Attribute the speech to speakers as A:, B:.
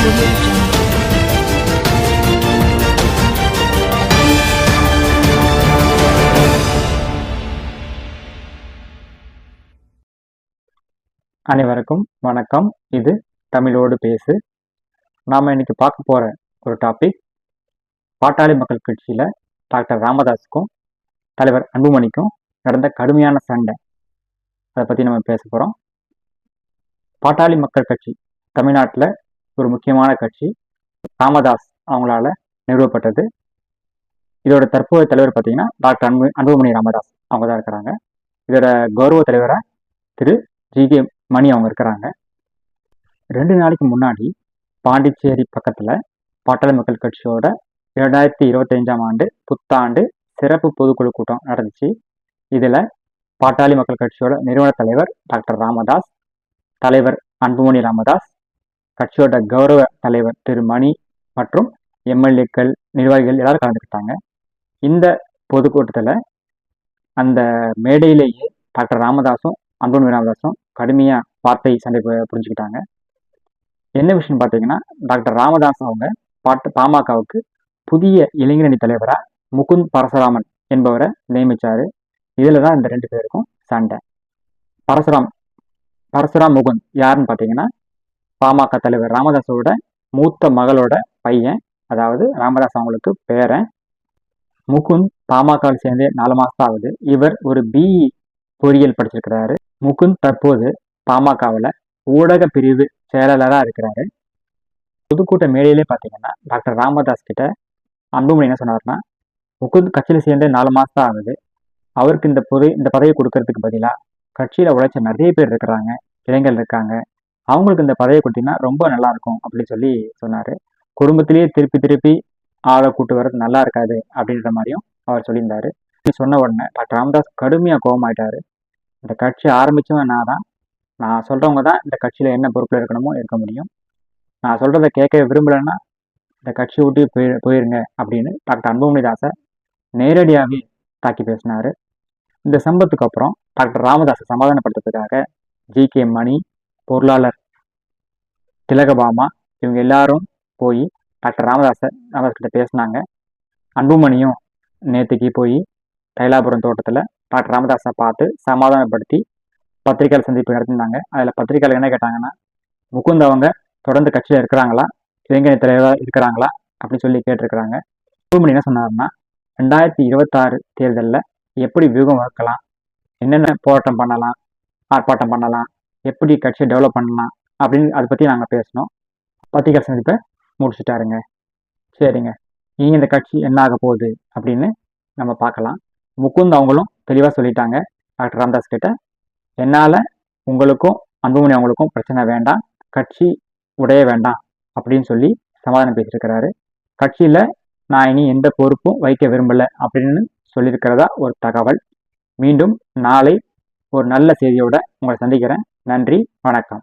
A: அனைவருக்கும் வணக்கம். இது தமிழோடு பேசு. நாம் இன்னைக்கு பார்க்க போகிற ஒரு டாபிக் பாட்டாளி மக்கள் கட்சியில் டாக்டர் ராமதாஸுக்கும் தலைவர் அன்புமணிக்கும் நடந்த கடுமையான சண்டை. அதை பற்றி நம்ம பேச போகிறோம் பாட்டாளி மக்கள் கட்சி தமிழ்நாட்டில் ஒரு முக்கியமான கட்சி. ராமதாஸ் அவங்களால நிறுவப்பட்டது. இதோட தற்போதைய தலைவர் பார்த்தீங்கன்னா டாக்டர் அன்பு அன்புமணி ராமதாஸ் அவங்க தான் இருக்கிறாங்க. இதோட கௌரவ தலைவராக திரு ஜி. கே. மணி அவங்க இருக்கிறாங்க. ரெண்டு நாளைக்கு முன்னாடி பாண்டிச்சேரி பக்கத்தில் பாட்டாளி மக்கள் கட்சியோட இரண்டாயிரத்தி இருபத்தஞ்சாம் ஆண்டு புத்தாண்டு சிறப்பு பொதுக்குழு கூட்டம் நடந்துச்சு. இதில் பாட்டாளி மக்கள் கட்சியோட நிறுவன தலைவர் டாக்டர் ராமதாஸ் தலைவர் அன்புமணி ராமதாஸ் கட்சியோட கௌரவ தலைவர் திரு மணி மற்றும் எம்எல்ஏக்கள் நிர்வாகிகள் எல்லாரும் கலந்துக்கிட்டாங்க. இந்த பொதுக்கூட்டத்தில் அந்த மேடையிலேயே டாக்டர் ராமதாஸும் அன்புமணி ராமதாஸும் கடுமையாக வார்த்தை சண்டை புரிஞ்சுக்கிட்டாங்க. என்ன விஷயம் பார்த்தீங்கன்னா டாக்டர் ராமதாஸ் அவங்க பாட்டு பாமகவுக்கு புதிய இளைஞரணி தலைவராக முகுந்த் பரசுராமன் என்பவரை நியமித்தார் இதில் தான் இந்த ரெண்டு பேருக்கும் சண்டை. பரசுராம் பரசுராம் முகுந்த் யாருன்னு பார்த்தீங்கன்னா பாமக தலைவர் ராமதாஸோட மூத்த மகளோட பையன் அதாவது ராமதாஸ் அவங்களுக்கு பேரன். முகுந்த் பாமகவில் சேர்ந்து நாலு மாதம் ஆகுது. இவர் ஒரு பிஇ பொறியியல் படிச்சிருக்கிறாரு. முகுந்த் தற்போது பாமகவில் ஊடக பிரிவு செயலாளராக இருக்கிறாரு. பொதுக்கூட்ட மேடையிலே பார்த்தீங்கன்னா டாக்டர் ராமதாஸ் கிட்ட அன்புமணி என்ன சொன்னார்னா முகுந்த் கட்சியில் சேர்ந்து நாலு மாதம் ஆகுது. அவருக்கு இந்த பொது இந்த பதவி கொடுக்கறதுக்கு பதிலாக கட்சியில் உழைச்ச நிறைய பேர் இருக்கிறாங்க இளைஞர்கள் இருக்காங்க. அவங்களுக்கு இந்த பதவியை கொடுத்தீங்கன்னா ரொம்ப நல்லா இருக்கும் அப்படின்னு சொல்லி சொன்னார். குடும்பத்திலேயே திருப்பி திருப்பி ஆளை கூட்டு வர்றது நல்லா இருக்காது அப்படின்ற மாதிரியும் அவர் சொல்லியிருந்தாரு. சொன்ன உடனே டாக்டர் ராமதாஸ் கடுமையாக கோபமாயிட்டாரு. இந்த கட்சி ஆரம்பித்தவன் நான் தான் நான் சொல்கிறவங்க தான் இந்த கட்சியில் என்ன பொறுப்பில் இருக்கணுமோ இருக்க முடியும். நான் சொல்கிறத கேட்க விரும்பலைன்னா இந்த கட்சி விட்டு போய் போயிருங்க அப்படின்னு டாக்டர் அன்புமணி தாஸை நேரடியாகவே தாக்கி பேசினார். இந்த சம்பவத்துக்கு அப்புறம் டாக்டர் ராமதாஸை சமாதானப்படுத்துறதுக்காக ஜி கே மணி பொருளாளர் திலகபாமா இவங்க எல்லாரும் போய் டாக்டர் ராமதாச ராமதாஸ் கிட்ட பேசினாங்க. அன்புமணியும் நேற்றுக்கு போய் தைலாபுரம் தோட்டத்தில் டாக்டர் ராமதாஸை பார்த்து சமாதானப்படுத்தி பத்திரிகையாளர் சந்திப்பு நடத்திருந்தாங்க அதில் பத்திரிகையாளர் என்ன கேட்டாங்கன்னா முகுந்த் அவங்க தொடர்ந்து கட்சியில் இருக்கிறாங்களா? இளைஞர் தலைவராக இருக்கிறாங்களா? அப்படின்னு சொல்லி கேட்டிருக்கிறாங்க. அன்புமணி என்ன சொன்னார்னா ரெண்டாயிரத்தி இருபத்தாறு தேர்தலில் எப்படி வியூகம் வகுக்கலாம்? என்னென்ன போராட்டம் பண்ணலாம்? ஆர்ப்பாட்டம் பண்ணலாம்? எப்படி கட்சியை டெவலப் பண்ணலாம்? அப்படின்னு அதை பற்றி நாங்கள் பேசினோம் பத்திரிகை சந்திப்பை முடிச்சுட்டாருங்க. சரிங்க. இனி இந்த கட்சி என்ன ஆக போகுது அப்படின்னு நம்ம பார்க்கலாம். முகுந்த் அவங்களும் தெளிவாக சொல்லிட்டாங்க. டாக்டர் ராம்தாஸ் கிட்ட என்னால் உங்களுக்கும் அன்புமணி அவங்களுக்கும் பிரச்சனை வேண்டாம். கட்சி உடைய வேண்டாம். அப்படின்னு சொல்லி சமாதானம் பேசியிருக்கிறாரு. கட்சியில் நான் இனி எந்த பொறுப்பும் வைக்க விரும்பலை அப்படின்னு சொல்லியிருக்கிறதா ஒரு தகவல். மீண்டும் நாளை ஒரு நல்ல செய்தியோட உங்களை சந்திக்கிறேன். நன்றி. வணக்கம்.